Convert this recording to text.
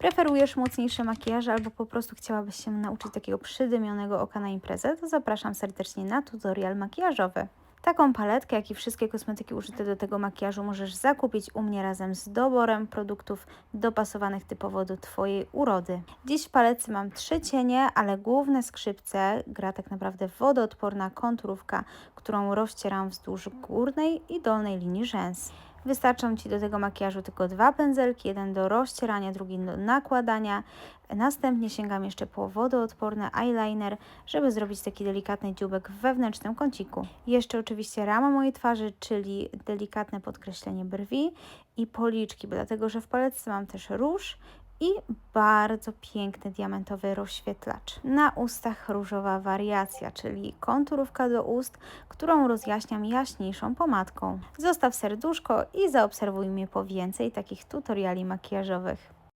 Preferujesz mocniejsze makijaże albo po prostu chciałabyś się nauczyć takiego przydymionego oka na imprezę, to zapraszam serdecznie na tutorial makijażowy. Taką paletkę, jak i wszystkie kosmetyki użyte do tego makijażu możesz zakupić u mnie razem z doborem produktów dopasowanych typowo do Twojej urody. Dziś w paletce mam trzy cienie, ale główne skrzypce gra tak naprawdę wodoodporna konturówka, którą rozcieram wzdłuż górnej i dolnej linii rzęs. Wystarczą Ci do tego makijażu tylko dwa pędzelki, jeden do rozcierania, drugi do nakładania. Następnie sięgam jeszcze po wodoodporny eyeliner, żeby zrobić taki delikatny dziubek w wewnętrznym kąciku. Jeszcze oczywiście rama mojej twarzy, czyli delikatne podkreślenie brwi i policzki, dlatego że w paletce mam też róż i bardzo piękny diamentowy rozświetlacz. Na ustach różowa wariacja, czyli konturówka do ust, którą rozjaśniam jaśniejszą pomadką. Zostaw serduszko i zaobserwuj mnie po więcej takich tutoriali makijażowych.